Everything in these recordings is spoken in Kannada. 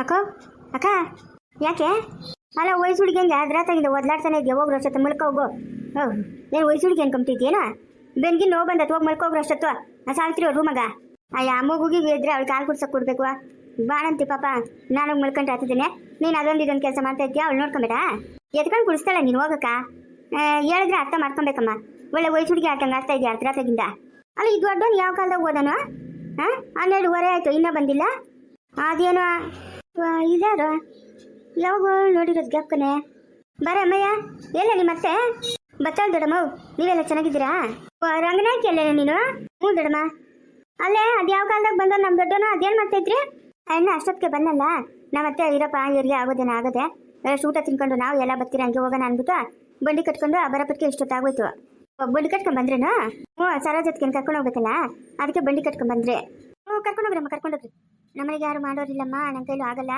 ಅಕ್ಕ ಅಕ್ಕ ಯಾಕೆ? ಅಲ್ಲ ವಯಸ್ಸು ಹುಡುಗಿ ಹಂಗೆ ಅದ್ರಾತಾಗಿಂದ ಒದ್ಲಾಡ್ತಾನೆ ಇದೆಯಾ? ಹೋಗ್ರು ಅಷ್ಟೊತ್ತು ಮಲ್ಕೋಗು ಹೋಗು. ಏನು ವಯಸ್ಸು ಹುಡುಗಿ ಅನ್ಕೊಂಬಿಟ್ಟಿದ್ಯೇನ ಬೆನ್ಗಿ ನೋವು ಬಂದತ್ತು ಹೋಗಿ ಮಲ್ಕೋಗ್ರು ಅಷ್ಟೊತ್ತು. ಆ ಸಾವಿತ್ರಿ ಅವ್ರ ರೂಮಗ. ಅಯ್ಯ ಮಗುಗಿಗೆ ಇದ್ರೆ ಅವಳು ಕಾಲು ಕುಡ್ಸಕ್ಕೆ ಕೊಡ್ಬೇಕು. ಬಾಣಂತಿ ಪಾಪ. ನಾನು ಮಲ್ಕೊಂಡು ಆತಿದ್ದೇನೆ ನೀನು ಅದೊಂದು ಇದೊಂದು ಕೆಲಸ ಮಾಡ್ತಾ ಇದ್ದೀಯಾ ಅವಳು ನೋಡ್ಕೊಂಬೇಡ. ಎತ್ಕೊಂಡು ಕುಡಿಸ್ತಾಳೆ ನೀನು ಹೋಗಕ್ಕ. ಆ, ಹೇಳಿದ್ರೆ ಅರ್ಥ ಮಾಡ್ಕೊಬೇಕಮ್ಮ. ಒಳ್ಳೆ ವಯಸ್ಸು ಹುಡುಗಿ ಆಟಂಗೆ ಆಡ್ತಾ ಇದೆಯಾ ಅರ್ಧರಾತಾಗಿಂದ ಅಲ್ಲ ಇದು ಅಡ್ಡೋನು ಯಾವ ಕಾಲದಾಗ ಓದನು? ಹಾಂ ಹನ್ನೆರಡುವರೆ ಆಯಿತು ಇನ್ನೂ ಬಂದಿಲ್ಲ? ಅದೇನೋ ಇದಾರು ಯಾವಾಗ ನೋಡಿರೋದು ಗ್ಯಾಪ್ಕನೆ. ಬರ ಅಮ್ಮಯ್ಯ, ಎಲ್ಲ ನಿಮ್ಮ ಮತ್ತೆ ಬತ್ತಾಳ ದೊಡಮ್ಮ ನೀವೆಲ್ಲ ಚೆನ್ನಾಗಿದ್ದೀರಾ? ರಂಗನಾಯ್ತಿ ಅಲ್ಲೇ ನೀನು? ಹ್ಞೂ ದೊಡಮ್ಮ ಅಲ್ಲೇ, ಅದು ಯಾವ ಕಾಲದಾಗ ಬಂದ ನಮ್ಮ ದೊಡ್ಡವನು? ಅದೇನು ಮಾಡ್ತೈತ್ರಿ ಅಣ್ಣ ಅಷ್ಟೊತ್ತಿಗೆ ಬಂದಲ್ಲ. ನಮ್ಮತ್ತೆ ಇರಪ್ಪ ಇವ್ರಿಗೆ ಆಗೋದೇನ ಆಗದೆ. ಊಟ ತಿನ್ಕೊಂಡು ನಾವು ಎಲ್ಲ ಬರ್ತೀರ ಹಂಗೆ ಹೋಗೋಣ ಅಂದ್ಬಿಟ್ಟು ಬಂಡಿ ಕಟ್ಕೊಂಡು ಆ ಬರಪಟ್ಟಿಗೆ ಇಷ್ಟೊತ್ತಾಗೋಯ್ತು. ಬಂಡಿ ಕಟ್ಕೊಂಡ್ ಬಂದ್ರೇನು? ಹ್ಞೂ ಸರ ಜೊತೆಗೆ ಕರ್ಕೊಂಡು ಹೋಗ್ಬೇಕಲ್ಲ? ಅದಕ್ಕೆ ಬಂಡಿ ಕಟ್ಕೊಂಡ್ ಬಂದ್ರೆ. ಹ್ಞೂ, ಕರ್ಕೊಂಡು ಕರ್ಕೊಂಡೋಗ್ರಿ ನಮ್ಮನೆಗೆ ಯಾರು ಮಾಡೋರಿಲ್ಲಮ್ಮ ನನ್ನ ಕೈಲೂ ಆಗಲ್ಲ.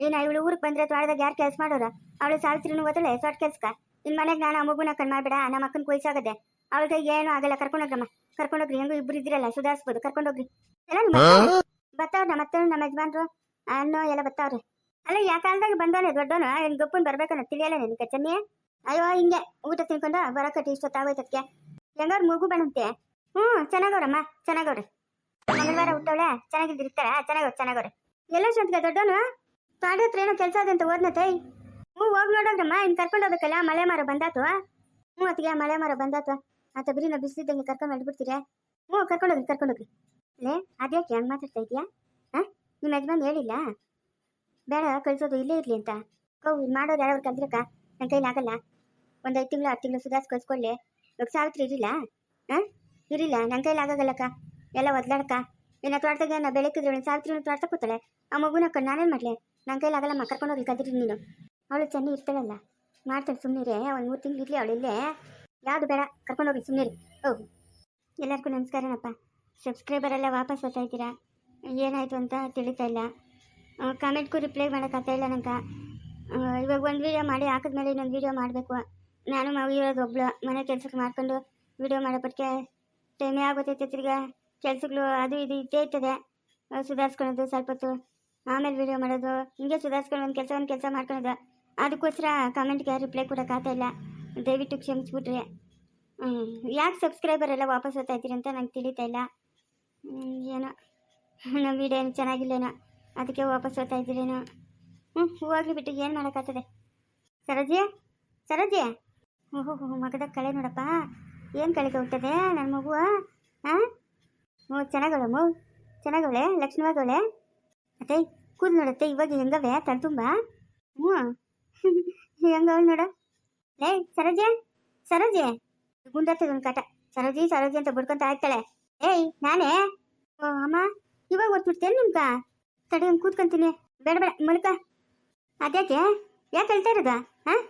ಏನ ಇವಳು ಊರಿಗೆ ಬಂದ್ರೆ ತೋಟದಾಗ ಯಾರು ಕೆಲಸ ಮಾಡೋರು? ಅವಳು ಸಾವಿತ್ರಿನೂ ಓದಳೆ ಶಾರ್ಟ್ ಕೆಲ್ಸಕ್ಕ ನಿನ್ ಮನೆಗೆ ನಾನು ಆ ಮಗುನ ಕಣ್ ಮಾಡ್ಬೇಡ ನಮ್ಮ ಅಕ್ಕನ ಕೊಯ್ಸಾಗದೆ ಅವಳ ಕೈಗೆ ಏನು ಆಗಲ್ಲ ಕರ್ಕೊಂಡೋಗ್ರಮ್ಮ ಕರ್ಕೊಂಡೋಗ್ರಿ ಹೆಂಗು ಇಬ್ರು ಇದ್ರಲ್ಲ ಸುಧಾರಿಸ್ಬೋದು ಕರ್ಕೊಂಡೋಗ್ರಿ ಎಲ್ಲ ನಿಮ್ಮ ಬತ್ತಾವ್ರ ನಮ್ಮ ಅತ್ತನು ನಮ್ಮ ಯಜಮಾನ್ರು? ಅನ್ನೋ ಎಲ್ಲ ಬರ್ತಾವ್ರಿ ಅಲ್ಲ ಯಾ ಕಾಲದಾಗ ಬಂದವನೇ ದೊಡ್ಡವನು ಏನು ಗಪ್ಪನ್ ಬರ್ಬೇಕನ್ನ ತಿಳಿಯಲ್ಲ ನಿನಗೆ ಚೆನ್ನಿ ಅಯ್ಯೋ ಹಿಂಗೆ ಊಟ ತಿನ್ಕೊಂಡ ಬರಕಟ್ಟಿ ಇಷ್ಟೊತ್ತಾಗೋಯ್ತದ್ಕೆ. ಹೆಂಗವ್ರ ಮಗು ಬಣಂತೆ ಹ್ಞೂ ಚೆನ್ನಾಗವ್ರಮ್ಮ ಚೆನ್ನಾಗವ್ರೆ. ಮಂಗಳವಾರ ಹುಟ್ಟವಳೆ ಚೆನ್ನಾಗಿದ್ದಿರ್ತಾರ ಚೆನ್ನಾಗವ್ರೆ ಚೆನ್ನಾಗವ್ರೆ ಎಲ್ಲ ಶಂತ್ಗೆ ದೊಡ್ಡವನು? ತೋಟದ ಹತ್ರ ಏನೋ ಕೆಲಸ ಅದಂತ ಓದ್ನತೈ ಹ್ಞೂ, ಹೋಗಿ ನೋಡೋಗ್ರಮ್ಮ ಇನ್ನು ಕರ್ಕೊಂಡು ಹೋಗ್ಬೇಕಲ್ಲ, ಮಳೆ ಮರ ಬಂದಾತು. ಹ್ಞೂ, ಅತ್ತಿಗೆ ಮಳೆ ಮರ ಬಂದಾತು. ಆತ ಬರೀ ನಾವು ಬಿಸಿಲಿದ್ದಂಗೆ ಕರ್ಕೊಂಡು ಮಾಡ್ಬಿಡ್ತೀರಾ ಹ್ಞೂ ಕರ್ಕೊಂಡೋಗ್ರಿ ಕರ್ಕೊಂಡೋಗ್ರಿ ಲೇ, ಅದ್ಯಾಕೆ ಹೆಂಗ್ ಮಾತಾಡ್ತಾ ಇದೆಯಾ? ಹಾಂ? ನಿಮ್ಮ ಯಜಮಾನ್ ಹೇಳಿಲ್ಲ? ಬೇಡ, ಕಳಿಸೋದು ಇಲ್ಲೇ ಇರ್ಲಿ ಅಂತ. ಕೌ ಇದು ಮಾಡೋರು ಯಾರು ಕಲ್ದ್ರಕ್ಕ? ನನ್ನ ಕೈಲಿ ಆಗಲ್ಲ. ಒಂದು ಐದು ತಿಂಗಳು ಹತ್ತು ತಿಂಗಳು ಸುಧಾರಿಸಿ ಕಳ್ಸ್ಕೊಳ್ಳಿ ಇವಾಗ ಸಾವಿತ್ರಿ ಇರಿಲ್ಲ ಹಾಂ? ಇರಿಲ್ಲ ನನ್ನ ಕೈಲಿ ಆಗಾಗಲ್ಲಕ್ಕ. ಎಲ್ಲ ಒದ್ಲಾಡ್ಕ? ನಿನ್ನ ತೋಟದಾಗ ನಾ ಬೆಳಕಿದ್ರು ಸಾವಿತ್ರಿ ತೋಟ ಕೂತಾಳೆ. ಆ ಮಗುನ ಕಣ್ಣು ನಾನೇನು ಮಾಡಲಿ? ನನ್ನ ಕೈಲಿ ಆಗಲ್ಲಮ್ಮ ಕರ್ಕೊಂಡು ಹೋಗ್ಲಿ ಕದ್ರಿ ನೀನು. ಅವಳು ಚೆನ್ನಿ ಇರ್ತಾಳಲ್ಲ. ಮಾಡ್ತಾಳೆ ಸುಮ್ಮನೆ ಒಂದು ಮೂರು ತಿಂಗಳು ಇರಲಿ ಅವಳು ಇಲ್ಲೇ. ಯಾವುದು ಬೇಡ, ಕರ್ಕೊಂಡು ಹೋಗಿ ಸುಮ್ಮನೆ ಓಹ್ ಎಲ್ಲರಿಗೂ ನಮಸ್ಕಾರನಪ್ಪ ಸಬ್ಸ್ಕ್ರೈಬರ್ ಎಲ್ಲ ವಾಪಸ್ ಬರ್ತಾ ಇದ್ದೀರಾ? ಏನಾಯಿತು ಅಂತ ತಿಳಿತಾ ಇಲ್ಲ. ಕಾಮೆಂಟ್ಗೂ ರಿಪ್ಲೈ ಮಾಡೋಕ್ಕಾಗ್ತಾ ಇಲ್ಲ ನಂಗೆ. ಇವಾಗ ಒಂದು ವೀಡಿಯೋ ಮಾಡಿ, ಹಾಕಿದ್ಮೇಲೆ ಇನ್ನೊಂದು ವೀಡಿಯೋ ಮಾಡಬೇಕು. ನಾನು ಮಗು ಇರೋದು ಒಬ್ಳು, ಮನೆ ಕೆಲಸಕ್ಕೆ ಮಾಡ್ಕೊಂಡು ವೀಡಿಯೋ ಮಾಡೋಪಟ್ಟಿಗೆ ಟೈಮೇ ಆಗೋತೈತೆ ತಿರ್ಗಾ. ಕೆಲಸಗಳು ಅದು ಇದು ಇದ್ದೇ ಇರ್ತದೆ. ಸುಧಾರಿಸ್ಕೊಳೋದು ಸ್ವಲ್ಪ ಹೊತ್ತು, ಆಮೇಲೆ ವೀಡಿಯೋ ಮಾಡೋದು, ಹಿಂಗೆ ಸುಧಾರಿಸ್ಕೊಂಡು ಒಂದು ಕೆಲಸ ಒಂದು ಕೆಲಸ ಮಾಡ್ಕೊಳೋದು. ಅದಕ್ಕೋಸ್ಕರ ಕಮೆಂಟ್ಗೆ ರಿಪ್ಲೈ ಕೊಡೋಕ್ಕಾಗ್ತಾ ಇಲ್ಲ. ದಯವಿಟ್ಟು ಕ್ಷಮಿಸ್ಬಿಟ್ರೆ. ಯಾಕೆ ಸಬ್ಸ್ಕ್ರೈಬರ್ ಎಲ್ಲ ವಾಪಸ್ ಹೋಗ್ತಾ ಇದ್ದೀರಿ ಅಂತ ನಂಗೆ ತಿಳಿತಾ ಇಲ್ಲ. ಏನೋ. ನಮ್ಮ ವೀಡಿಯೋ ಏನು ಚೆನ್ನಾಗಿಲ್ಲೇನೋ. ಅದಕ್ಕೆ ವಾಪಸ್ ಹೋಗ್ತಾ ಇದ್ದೀರೇನೋ. ಹ್ಞೂ ಹೋಗ್ಲಿ ಬಿಟ್ಟು ಏನು ಮಾಡೋಕ್ಕಾಗ್ತದೆ? ಸರೋಜಿ ಸರೋಜಿ ಓಹೋ ಮಗದ ಕಳೆ ನೋಡಪ್ಪ. ಏನು ಕಳೆಗೆ ಹೋಗ್ತದೆ? ನನ್ನ ಮಗು ಹಾಂ ಹ್ಞೂ ಚೆನ್ನಾಗವಳೆ ಮಗು ಚೆನ್ನಾಗವಳೆ ಲಕ್ಷ್ಮಣವಾಗವಳೆ ಅತ್ತೆ ಕೂದ್ ನೋಡತ್ತೆ, ಇವಾಗ ಹೆಂಗವೆ ತನ್ ತುಂಬ? ಹ್ಞೂ ಹೆಂಗವಳು ನೋಡು. ಲೇ, ಸರೋಜೆ, ಸರೋಜಿ. ಗುಂಡಾ ಒಂದು ಕಾಟ. ಸರೋಜಿ ಸರೋಜಿ ಅಂತ ಬಡ್ಕೊಂತ ಆಗ್ತಾಳೆ ಏಯ್, ನಾನೇ? ಓ, ಅಮ್ಮ, ಇವಾಗ ಓದ್ಬಿಡ್ತೇನೆ ನಿಮ್ಗ? ತಡಿ, ಹಂಗೆ ಕೂತ್ಕೊಂತೀನಿ. ಬೇಡ ಬೇಡ, ಮಲ್ಕ. ಅದ್ಯಾಕೆ? ಯಾಕೆ ಹೇಳ್ತಾ ಇರೋದ? ಹಾಂ?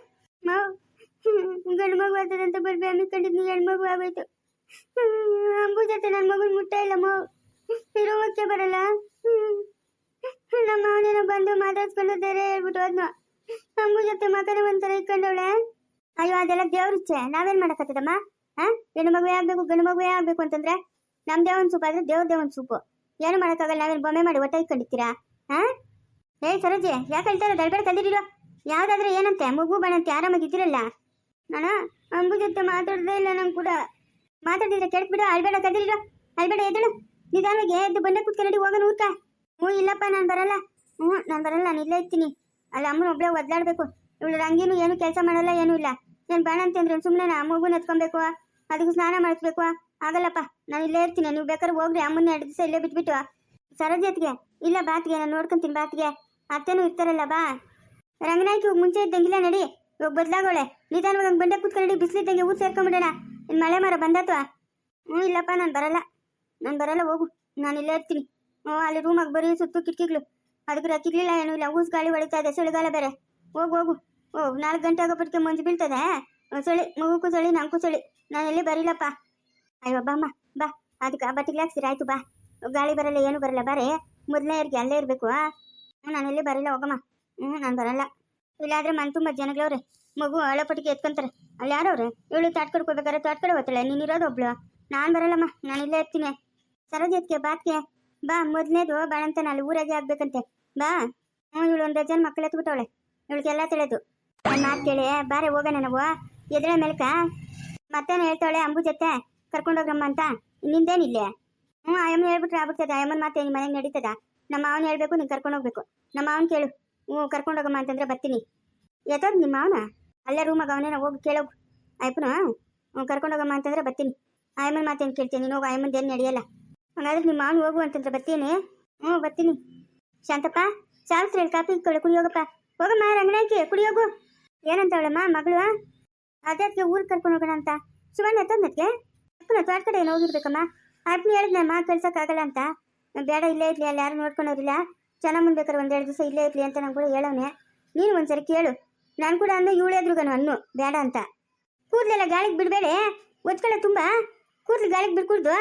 ಗಂಡು ಮಗು ಆಗ್ತದೆ ಅಂತ ಬರ್ಬಿ ಅನ್ಕೊಂಡಿದ್ನಿ ಮಗು ಆಗೋಯ್ತು ಅಂಬು ಜೊತೆ ನನ್ನ ಮಗನ ಮುಟ್ಟ ಇಲ್ಲ ಮಾವು ಇರೋವಕ್ಕೆ ಬರಲ್ಲ. ನಮ್ಮ ಅವನೇನೋ ಬಂದು ಮಾತಾಡ್ಸ್ಕೊಂಡು ಬೇರೆ ಹೇಳ್ಬಿಟ್ಟು ಹೋದ್ನು. ಅಂಬು ಜೊತೆ ಮಾತಾಡೋ ಒಂಥರ ಇಟ್ಕೊಂಡವಳೆ. ಅಯ್ಯೋ, ಅದೆಲ್ಲ ದೇವ್ರಿಚ್ಛೆ ನಾವೇನ್ ಮಾಡಕತ್ತದಮ್ಮ ಹಾ ಹೆಣ್ಣು ಮಗುವೆ ಆಗ್ಬೇಕು, ಗಂಡು ಮಗುವೆ ಆಗ್ಬೇಕು ಅಂತಂದ್ರೆ ನಮ್ ದೇವನ್ ಸೂಪ್ ಆದ್ರೆ ದೇವ್ರ ದೇವನ್ ಸೂಪು. ಏನು ಮಾಡಕ್ಕಾಗಲ್ಲ, ನಾವೇನು ಬೊಮ್ಮೆ ಮಾಡಿ ಒಟ್ಟ ಇಟ್ಕೊಂಡಿರ್ತೀರಾ? ಹಾ ಏ, ಸರೋಜಿ, ಯಾಕೆ ಹೇಳ್ತಾರ ದಳ್ಬೇಡ ಕದಿರಿರೋ ಯಾವ್ದಾದ್ರೆ ಏನಂತೆ? ಮಗು ಬಣ್ಣ ಆರಾಮಾಗಿದ್ದೀರಲ್ಲ? ನಾನು? ಅಂಬು ಜೊತೆ ಮಾತಾಡ್ದೇ ಇಲ್ಲ, ನಂಗೆ ಕೂಡ. ಮಾತಾಡಿದ್ರೆ ಕೆಳಕ್ ಬಿಡು. ಅಳ್ಬೇಡ ಕದಿರಿರೋ ಅಳ್ಬೇಡ ಎದಳು ನಿಧಾನವಾಗಿ ಎದ್ದು ಬಂಡೆ ಕೂತ್ಕೊಂಡು ಹೋಗೋಣ ಉತ್ತಾ ಹ್ಞೂ, ಇಲ್ಲಪ್ಪ, ನಾನು ಬರಲ್ಲ. ಹ್ಞೂ, ನಾನು ಬರಲ್ಲ ನಾನು ಇಲ್ಲೇ ಇರ್ತೀನಿ. ಅಲ್ಲ, ಅಮ್ಮನ ಒಬ್ಬಳೇ ಒದ್ದಾಡ್ಬೇಕು ಇವಳು ರಂಗೇನು ಏನು ಕೆಲಸ ಮಾಡಲ್ಲ, ಏನೂ ಇಲ್ಲ. ನಾನು ಬೇಡ ಅಂತಂದ್ರೆ ಸುಮ್ಮನೆ ನಾ ಮಗುನ ಎತ್ಕೊಬೇಕು ಅದಕ್ಕೆ ಸ್ನಾನ ಮಾಡಿಸ್ಬೇಕು. ಆಗಲ್ಲಪ್ಪ, ನಾನು ಇಲ್ಲೇ ಇರ್ತೀನಿ. ನೀವು ಬೇಕಾದ್ರೆ ಹೋಗ್ರಿ, ಅಮ್ಮನ್ನ ಎರಡು ದಿವಸ ಇಲ್ಲೇ ಬಿಟ್ಬಿಟ್ಟು. ಸರಜತ್ಗೆ ಇಲ್ಲ, ಬಾತ್ಗೆ, ನಾನು ನೋಡ್ಕೊಂತೀನಿ ಬಾತ್ಗೆ. ಅತ್ತೆನೂ ಇರ್ತಾರಲ್ಲ, ಬಾ. ರಂಗನಾಯ್ಕಿ ಹೋಗಿ ಮುಂಚೆ ಇದ್ದಂಗಿಲ್ಲ, ನಡಿ. ಇವಾಗ ಬದಲಾಗೋಳೆ. ನಿಧಾನವಾಗಿ ಬಂಡೆ ಕೂತ್ಕೊಂಡು ಬಿಸಿಲಿದ್ದಂಗೆ ಊರು ಸೇರ್ಕೊಂಬಿಡೋಣ ಮಳೆ ಮರ ಬಂದತ್ವಾ ಹ್ಞೂ, ಇಲ್ಲಪ್ಪ, ನಾನು ಬರಲ್ಲ. ನಾನು ಬರಲ್ಲ, ಹೋಗು. ನಾನು ಇಲ್ಲೇ ಇರ್ತೀನಿ. ಹ್ಞೂ ಅಲ್ಲಿ ರೂಮಾಗ ಬರೀ ಸುತ್ತು ಕಿಟಕಿಗಳು. ಅದಕ್ಕೆ ರಕ್ಕಿಗ್ಲಿಲ್ಲ ಏನೂ ಇಲ್ಲ. ಊಸ್ ಗಾಳಿ ಹೊಡಿತಾ ಇದೆ ಚಳಿಗಾಲ ಬೇರೆ. ಹೋಗು ಹೋಗು. ಓ, ನಾಲ್ಕು ಗಂಟೆ ಆಗೋಪಟ್ಟಿಗೆ ಮಂಜು ಬೀಳ್ತದೆ? ಚಳಿ ಮಗುಕ್ಕೂ ಚಳಿ ನಂಗೂ ಚಳಿ ನಾನು ಎಲ್ಲಿ ಬರೀಲಪ್ಪ? ಅಯ್ಯೋ ಬಾಮ್ಮ ಬಾ. ಅದಕ್ಕೆ ಬಟ್ಟೆಗೆ ಹಾಕ್ಸಿರಿ, ಆಯಿತು, ಬಾ. ಗಾಳಿ ಬರಲ್ಲ, ಏನು ಬರಲ್ಲ, ಬಾರೆ. ಮೊದಲನೇ ಇರ್ಗೆ, ಅಲ್ಲೇ ಇರಬೇಕು ನಾನು ಎಲ್ಲಿ ಬರಲ್ಲ ಹೋಗಮ್ಮ. ಹ್ಞೂ, ನಾನು ಬರಲ್ಲ. ಇಲ್ಲಾದ್ರೆ ಮನ್ ತುಂಬ ಜನಗಳವ್ರೆ. ಮಗು ಅಳಪಟ್ಟಿಗೆ ಎತ್ಕೊಂತಾರೆ. ಅಲ್ಲಿ ಯಾರವ್ರೆ? ಇವಳು ತಾಟ್ಕೊಂಡು ಕಡ್ಕೋಬೇಕಾರೆ ತಾಟ್ಕೊಂಡು ಕಡೆ ಹೋಗ್ತಾಳೆ. ನೀನು ಇರೋದು ಒಬ್ಳು. ನಾನು ಬರಲ್ಲಮ್ಮ. ನಾನು ಇಲ್ಲೇ ಇರ್ತೀನಿ. ಸರೋಜತ್ಗೆ ಬಾತ್ಗೆ ಬಾ ಮೊದಲನೇದು ಬಾಳಂತ ಅಲ್ಲಿ ಊರಾಗೆ ಆಗ್ಬೇಕಂತೆ. ಬಾ. ಇವಳು ಒಂದು ಜನ ಮಕ್ಕಳು ಎತ್ಬಿಟ್ಟವಳೆ. ಇವಳಿಗೆಲ್ಲ ತಿಳಿದು. ನನ್ನ ಮಾತು ಕೇಳಿ. ಬಾರೆ, ಹೋಗೋಣ ನಾವು. ಎದುರ ಮೇಲ್ಕ. ಮತ್ತೆ ಹೇಳ್ತಾಳೆ ಅಂಬು ಜೊತೆ ಕರ್ಕೊಂಡೋಗ್ರಮ್ಮ ಅಂತ. ನಿಂದೇನಿಲ್ಲ ಹ್ಞೂ ಆಯಮ್ಮನ ಹೇಳ್ಬಿಟ್ರೆ ಆಗ್ಬಿಡ್ತದೆ. ಆಯಮ್ಮನ ಮಾತೆ ನಿಮ್ಮ ಮನೆಗೆ ನಡೀತದ? ನಮ್ಮ ಮಾವನ ಹೇಳ್ಬೇಕು, ನೀನು ಕರ್ಕೊಂಡೋಗ್ಬೇಕು. ನಮ್ಮ ಮಾವನ ಕೇಳು. ಹ್ಞೂ ಕರ್ಕೊಂಡೋಗಮ್ಮ ಅಂತಂದ್ರೆ ಬರ್ತೀನಿ. ಎತ್ತೋದು ನಿಮ್ಮ ಮಾವನ? ಅಲ್ಲೇ ರೂಮಾಗ ಅವನೇನ ಹೋಗಿ ಕೇಳೋಗು ಆಯ್ಪುನ ಕರ್ಕೊಂಡೋಗಮ್ಮ ಅಂತಂದ್ರೆ ಬರ್ತೀನಿ. ಆಯಮ್ಮನ ಮಾತೇನು ಕೇಳ್ತೀನಿ ನೀನು ಹೋಗಿ ಆಯಮ್ಮನ ಏನು ನಡೆಯಲ್ಲ. ಹಂಗಾದ್ರೆ ನಿಮ್ಮ ಮಾವನು ಹೋಗು ಅಂತಂದ್ರೆ ಬರ್ತೀನಿ. ಹ್ಞೂ ಬರ್ತೀನಿ. ಶಾಂತಪ್ಪ, ಸಾವಿತ್ರಿ ಹೇಳಿ ಕಾಪಿ ಇಟ್ಕೊಳ್ಳಿ ಕುಡಿಯೋಗಪ್ಪ ಹೋಗಮ್ಮ, ರಂಗನಾಯ್ಕೆ ಕುಡಿಯೋಗು ಏನಂತವಳಮ್ಮ ಮಗಳು? ಅದಕ್ಕೆ ಊರಿಗೆ ಕರ್ಕೊಂಡು ಹೋಗೋಣ ಅಂತ. ಶಿವಣ್ಣ ತಂದಕ್ಕೆ ಅಪ್ಪನ ತೋಟ ಕಡೆ ಏನು ಹೋಗಿರ್ಬೇಕಮ್ಮ? ಅಪ್ಪನ ಹೇಳಿದ್ನಮ್ಮ ಕಳ್ಸೋಕ್ಕಾಗಲ್ಲ ಅಂತ. ಬೇಡ, ಇಲ್ಲೇ ಇರಲಿ, ಅಲ್ಲಿ ಯಾರು ನೋಡ್ಕೊಂಡವ್ರಿಲ್ಲ ಚೆನ್ನಾಗಿ ಮುಂದೆ ಒಂದೆರಡು ದಿವಸ ಇಲ್ಲೇ ಇರಲಿ ಅಂತ ನಂಗೆ ಕೂಡ ಹೇಳೋನೆ ನೀನು ಒಂದ್ಸರಿ ಕೇಳು. ನಾನು ಕೂಡ ಅಂದು ಇವಳೆದ್ರುಗನು ಅನ್ನು ಬೇಡ ಅಂತ. ಕೂದಲೆಲ್ಲ ಗಾಳಿಗೆ ಬಿಡಬೇಡಿ ಒತ್ಕೊಳ್ಳೋ ತುಂಬಾ. ಕೂದಲು ಗಾಳಿಗೆ ಬಿಡ್ಕೂಡ್ದು.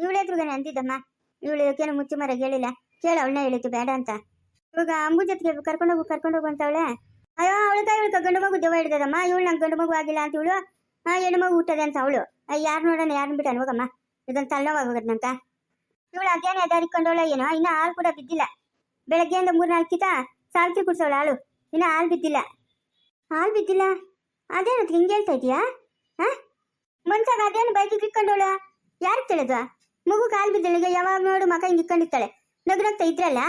ಇವಳೆದ್ರುಗನೆ ಅಂದಿದ್ದಮ್ಮ. ಇವಳು ಏನೋ ಮುಚ್ಚಿ ಮರ ಹೇಳಿಲ್ಲ. ಕೇಳ, ಅವಳನ್ನ ಹೇಳಿದ್ದು ಬೇಡ ಅಂತ. ಇವಾಗ ಅಂಬು ಜೊತೆಗೆ ಕರ್ಕೊಂಡೋಗು ಕರ್ಕೊಂಡೋಗು ಅಂತವಳೆ. ಅಯ್ಯೋ, ಅವಳ ಇವಳು ಗಂಡು ಮಗು ದೆವ್ವ ಹಿಡ್ದದಮ್ಮ. ಇವಳು ನಂಗೆ ಗಂಡು ಮಗು ಆಗಿಲ್ಲ ಅಂತ ಇವಳು. ಆ, ಹೆಣ್ಣು ಮಗು ಹುಟ್ಟದೆ ಅಂತ ಅವಳು. ಯಾರು ನೋಡೋಣ ಯಾರನ್ನ ಬಿಟ್ಟು ಹೋಗಮ್ಮ. ಇದೊಂದು ತಲೆನೋವಾಗೋಗದ್ನಂತ ಇವಳು ಅದೇನೇ ದಾರಿಕೊಂಡವಳ ಏನೋ. ಇನ್ನೂ ಹಾಲು ಕೂಡ ಬಿದ್ದಿಲ್ಲ. ಬೆಳಗ್ಗೆಯಿಂದ ಮೂರ್ನಾಲ್ಕು ಕಿತ ಸಾವಿತ್ರಿ ಕುಡ್ಸವಳ ಆಳು ಇನ್ನ ಹಾಲು ಬಿದ್ದಿಲ್ಲ. ಹಾಲು ಬಿದ್ದಿಲ್ಲ? ಅದೇನದು ಹಿಂಗೆ ಹೇಳ್ತಾ ಇದೀಯಾ? ಹಾ? ಮನ್ಸಾಗ ಅದೇನು ಬೈಕಿಗೆ ಇಟ್ಕೊಂಡವಳು ಯಾರಿಗೆ ತಿಳಿದ್ವಾ ಮಗು ಕಾಲು ಬಿದ್ದಳಿಗೆ ಯಾವಾಗ ನೋಡು ಮಗ ಹಿಂಗೆ ಇಟ್ಕೊಂಡಿರ್ತಾಳೆ ನಗ್ನಗ್ತಾ ಇದ್ರಲ್ಲ?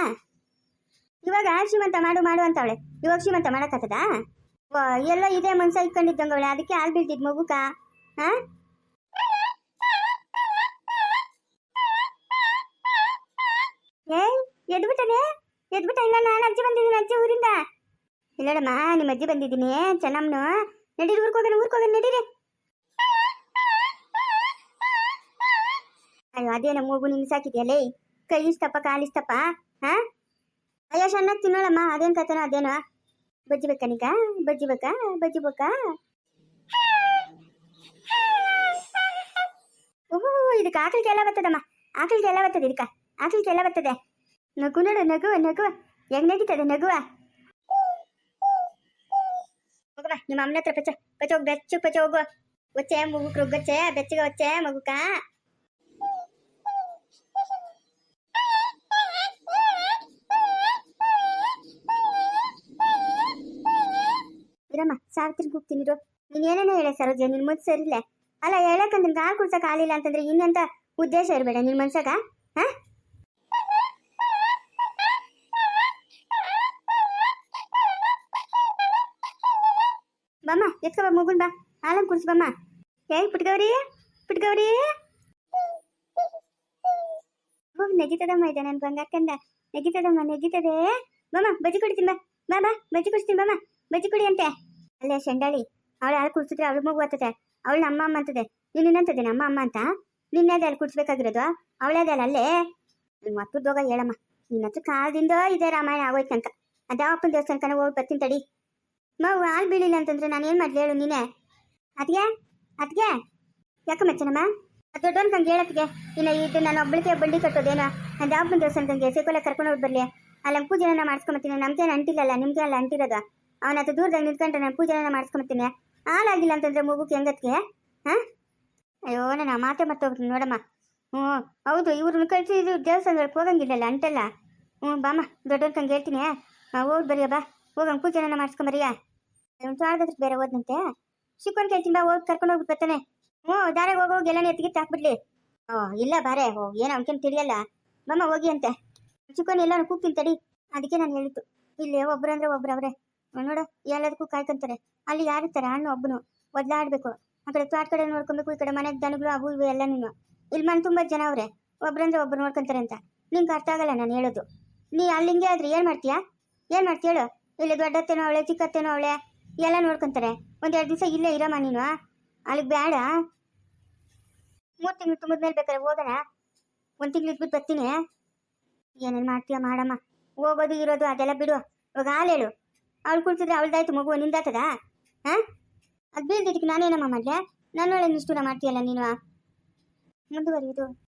ಇವಾಗ ಶ್ರೀಮಂತ ಮಾಡು ಮಾಡು ಅಂತವಳೆ. ಇವಾಗ ಶ್ರೀಮಂತ ಮಾಡಕತ್ತದ ಎಲ್ಲ ಇದೇ ಮನ್ಸ ಇಟ್ಕೊಂಡಿದ್ದಂಗವಳೆ, ಅದಕ್ಕೆ ಹಾಲು ಬೀಳ್ತಿದ್ ಮಗುಕ ಹಾ? ಏ ಎದ್ಬಿಟ್ಟನೆ? ಎದ್ಬಿಟ್ಟ ಇಲ್ಲ ನಾನು ಅಜ್ಜಿ ಬಂದಿದ್ದೀನಿ ಅಜ್ಜಿ ಊರಿಂದ. ಇಲ್ಲಡಮ್ಮ ನಿಮ್ಮ ಅಜ್ಜಿ ಬಂದಿದ್ದೀನಿ. ಚೆನ್ನಮ್ಮನು, ನಡೀರಿ ಊರ್ಗೆ ಹೋಗೋಣ ನಡೀರಿ. ಅಯ್ಯೋ ನಮ್ಮ ಮೂಗು ನಿನ್ ಸಾಕಿದ್ಯಲ್ಲೇ ಕೈ ಇಷ್ಟಪ್ಪ ಕಾಲಿಸ್ತಪ್ಪ ಹಾ? ಅಯ್ಯೋ ಚೆನ್ನಾಗಿ ತಿನ್ನೋಳಮ್ಮ, ಅದೇನ್ ಕತನ ಅದೇನೋ? ಬಜ್ಜಿ ಬೇಕಾ ನಿಕ ಬಜ್ಜಿ ಬೇಕಾ? ಬಜ್ಜಿ ಬೇಕಾ? ಓಹೋ, ಇದಕ್ಕೆ ಆಕಳಿಗೆ ಎಲ್ಲ ಬರ್ತದಮ್ಮ. ಆಕಳಿಗೆ ಎಲ್ಲ ಬರ್ತದೆ ಇದಕ್ಕ. ಆಕಳಿಗೆ ಎಲ್ಲ ಬರ್ತದೆ. ನಗು ನೋಡು, ನಗುವ ನಗುವ. ಹೆಂಗ್ ನಗೀತದೆ ನಗುವ? ನಿಮ್ಮ ಅಮ್ಮನ ಹತ್ರ ಪಚ ಪಚ್ಚ ಹೋಗಿ ಬೆಚ್ಚು ಪಚ ಹೋಗು ಒಚ್ಚೆ, ಮಗು ರುಗ್ಗಚ್ಚೆ ಬೆಚ್ಚಗೆ ಒಚ್ಚೆ, ಮಗುಕ. ಇರಮ್ಮ ಸಾವಿತ್ರಿ ಕೂಗ್ತೀನಿರು ನೀನ್ ಏನೇನೋ ಹೇಳ ಸರೋಜ, ನಿನ್ ಮುದ್ ಸರಿಲ್ಲ ಅಲ್ಲ ಹೇಳಕ್ ನಿನ್ಗೆ ಹಾಲು ಕುಡ್ಸಕ್ ಆಗಲಿಲ್ಲ ಅಂತಂದ್ರೆ ಇನ್ನಂತ ಉದ್ದೇಶ ಇರಬೇಡ ನಿನ್ ಮನ್ಸಾಗ, ಹಾ? ಬಮ್ಮ, ಎತ್ಕೋ ಮಗುನ್ ಬಾ ಹಾಲನ್ ಕುಡ್ಸ್ ಬಮ್ಮ. ಏಯ್, ಪುಟ್ಗೌರಿ ಹೋಗ್ ನೆಗಿತದಮ್ಮ ಇದೆ ನನ್ ಬಂಗಾಕಂದ ನೆಗಿತದಮ್ಮ, ನೆಗಿತದೆ. ಬಮ್ಮ, ಬಜ್ಜಿ ಕುಡಿತೀನಿ ಬಾ ಬಾ, ಬಜ್ಜಿ ಕುಡಿಸ್ತೀನಿ ಬಮ್ಮ. ಬಜ್ಜಿ ಕುಡಿ ಅಂತೆ. ಅಲ್ಲೇ ಶಂಡಾಳಿ, ಅವಳು ಹಾಲು ಕುಡಿಸಿದ್ರೆ ಅವಳು ಮಗು ಆಗ್ತದೆ ಅವಳು ನಮ್ಮ ಅಮ್ಮ ಅಂತದೆ. ನೀನು ಇನ್ನಂತದೆ ನಮ್ಮ ಅಮ್ಮ ಅಂತ? ನಿನ್ನೆದೆ ಅಲ್ಲಿ ಕುಡಿಸ್ಬೇಕಾಗಿರೋದು? ಅವಳೇದೆ ಅಲ್ಲ ನೀನು ಮತ್ತದೋಗ ಹೇಳಮ್ಮ. ನಿನ್ನ ಕಾಲದಿಂದ ಇದೆ ರಾಮಾಯಣ ಆಗೋಯ್ತಂಕ ಅದಾವಪ್ಪನ ದೇವಸ್ಥಾನಕ್ಕೆ ಹೋಗಿ ಬರ್ತೀನಿ ತಡಿ. ಮಗು ಹಾಲು ಬೀಳಿಲ್ಲ ಅಂತಂದ್ರೆ ನಾನು ಏನು ಮಾಡ್ಲಿ ಹೇಳು ನೀನೆ. ಅದ್ಗೆ? ಅದ್ಗೆ? ಯಾಕ ಮಚ್ಚನಮ್ಮ? ದೊಡ್ಡವನ್ ಕಂಗೆ ಹೇಳತ್ಗೆ ಇನ್ನು ಇದು ನಾನು ಒಬ್ಬಳಿಗೆ ಬಂಡಿ ಕಟ್ಟೋದೇನೋ ನಾನು ದೇವಸ್ಥಾನ ದೇವಸ್ಥಾನಕ್ಕೆ ಸೇಕೋಲೆ ಕರ್ಕೊಂಡು ಹೋಗಿ ಬರಲಿ. ಅಲ್ಲಿ ಪೂಜೆನ ಮಾಡಿಸ್ಕೊಂಬತ್ತೀನಿ ನಮ್ಗೇನು ಅಂಟಿಲ್ಲಲ್ಲ, ನಿಮ್ಗೆ ಅಲ್ಲ ಅಂಟಿರೋದು? ಅವನ ಹತ್ರ ದೂರದಾಗ ನಿಂತ್ಕೊಂಡ್ರೆ ನಾನು ಪೂಜೆನ ಮಾಡಿಸ್ಕೊಂಬತ್ತೀನಿ. ಹಾಲಾಗಿಲ್ಲ ಅಂತಂದ್ರೆ ಮಗುಕ್ಕೆ ಹೆಂಗತ್ಗೆ ಹಾಂ? ಅಯ್ಯೋ, ನಾನು ಮಾತೆ ಮರ್ತೋಗ್ತೀನಿ ನೋಡಮ್ಮ. ಹ್ಞೂ, ಹೌದು ಇವ್ರನ್ನ ಕಳಿಸಿ ಇದು ದೇವಸ್ಥಾನಗಳಿಗೆ ಹೋಗಂಗಿಲ್ಲಲ್ಲ, ಅಂಟಲ್ಲ. ಹ್ಞೂ, ಬಾಮ್ಮ ದೊಡ್ಡವ್ರ ಕಂಗೆ ಹೇಳ್ತೀನಿ ಹೋಗಿ ಬರೀ ಬಾ. ಹೋಗಂಗೆ ಪೂಜೆನ ಮಾಡಿಸ್ಕೊಂಬರಿಯ ಒಂದು ಚಾರ್ದತ್ರ ಬೇರೆ ಹೋದಂತೆ ಚಿಕ್ಕನ್ ಕೇಳ್ತೀನಿ ಬಾ, ಹೋಗಿ ಕರ್ಕೊಂಡು ಹೋಗಿ ಬರ್ತಾನೆ. ಹ್ಞೂ ದಾರಾಗ ಹೋಗೋ ಎಲ್ಲಾನು ಎತ್ತಿಗೆ ಹಾಕ್ಬಿಡ್ಲಿ. ಓ, ಇಲ್ಲ ಬಾರೆ ಹೋ ಏನು ಅವನ್ಕೇನು ತಿಳಿಯಲ್ಲ. ಬಮ್ಮ ಹೋಗಿ ಅಂತೆ. ಚಿಕ್ಕನ್ ಎಲ್ಲಾನು ಕೂಗ್ತೀನಿ ತಡಿ. ಅದಕ್ಕೆ ನಾನು ಹೇಳಿದ್ದು. ಇಲ್ಲಿ ಒಬ್ರಂದ್ರೆ ಒಬ್ರು ಅವ್ರೆ. ನೋಡು, ಎಲ್ಲದಕ್ಕೂ ಕಾಯ್ಕೊಂತಾರೆ. ಅಲ್ಲಿ ಯಾರಿರ್ತಾರೆ ಹಣ್ಣು ಒಬ್ಬನು. ಒದ್ಲಾಡ್ಬೇಕು. ಆ ಕಡೆ ತ್ವಾಟ್ ಕಡೆ ನೋಡ್ಕೊಬೇಕು, ಈ ಕಡೆ ಮನೆಗೆ ದನಗಳು, ಅವು ಇವು ಎಲ್ಲನೂ ಇಲ್ಲಿ ಮನೆ ತುಂಬ ಜನ ಅವ್ರೆ. ಒಬ್ರಂದ್ರೆ ಒಬ್ರು ನೋಡ್ಕೊಂತಾರೆ ಅಂತ. ನಿಂಗೆ ಅರ್ಥ ಆಗಲ್ಲ ನಾನು ಹೇಳೋದು. ನೀ ಅಲ್ಲಿ ಹಿಂಗೆ ಆದ್ರೆ ಏನು ಮಾಡ್ತೀಯಾ? ಏನು ಮಾಡ್ತೀಯ ಹೇಳು? ಇಲ್ಲಿ ದೊಡ್ಡತ್ತೇನೋ ಅವಳೆ, ಚಿಕ್ಕತ್ತೇನೋ ಅವಳೆ, ಎಲ್ಲ ನೋಡ್ಕೊಂತಾರೆ. ಒಂದೆರಡು ದಿವಸ ಇಲ್ಲೇ ಇರಮ್ಮ ನೀನು. ಅಲ್ಲಿಗೆ ಬೇಡ ಮೂರು ತಿಂಗಳು ತುಂಬಿದ್ಮೇಲೆ ಬೇಕಾದ್ರೆ ಹೋಗೋಣ. ಒಂದು ತಿಂಗಳು ಇದ್ಬಿಟ್ಟು ಬರ್ತೀನಿ. ಏನೇನು ಮಾಡ್ತೀಯ ಮಾಡಮ್ಮ. ಹೋಗೋದು, ಇರೋದು, ಅದೆಲ್ಲ ಬಿಡು. ಇವಾಗ ಹೇಳು. ಅವಳು ಕುಳ್ತಿದ್ರೆ ಅವಳ್ದಾಯ್ತು ಮಗು, ನಿಂದಾತದ? ಹಾಂ? ಅದು ಬೀಳ್ದಿದ್ದಕ್ಕೆ ನಾನೇನಮ್ಮ ಮಾಡಲೆ? ನನ್ನೊಳೆ ನಿಷ್ಠೂರ ಮಾಡ್ತೀಯಲ್ಲ ನೀನು? ಮುಂದುವರಿಯೋದು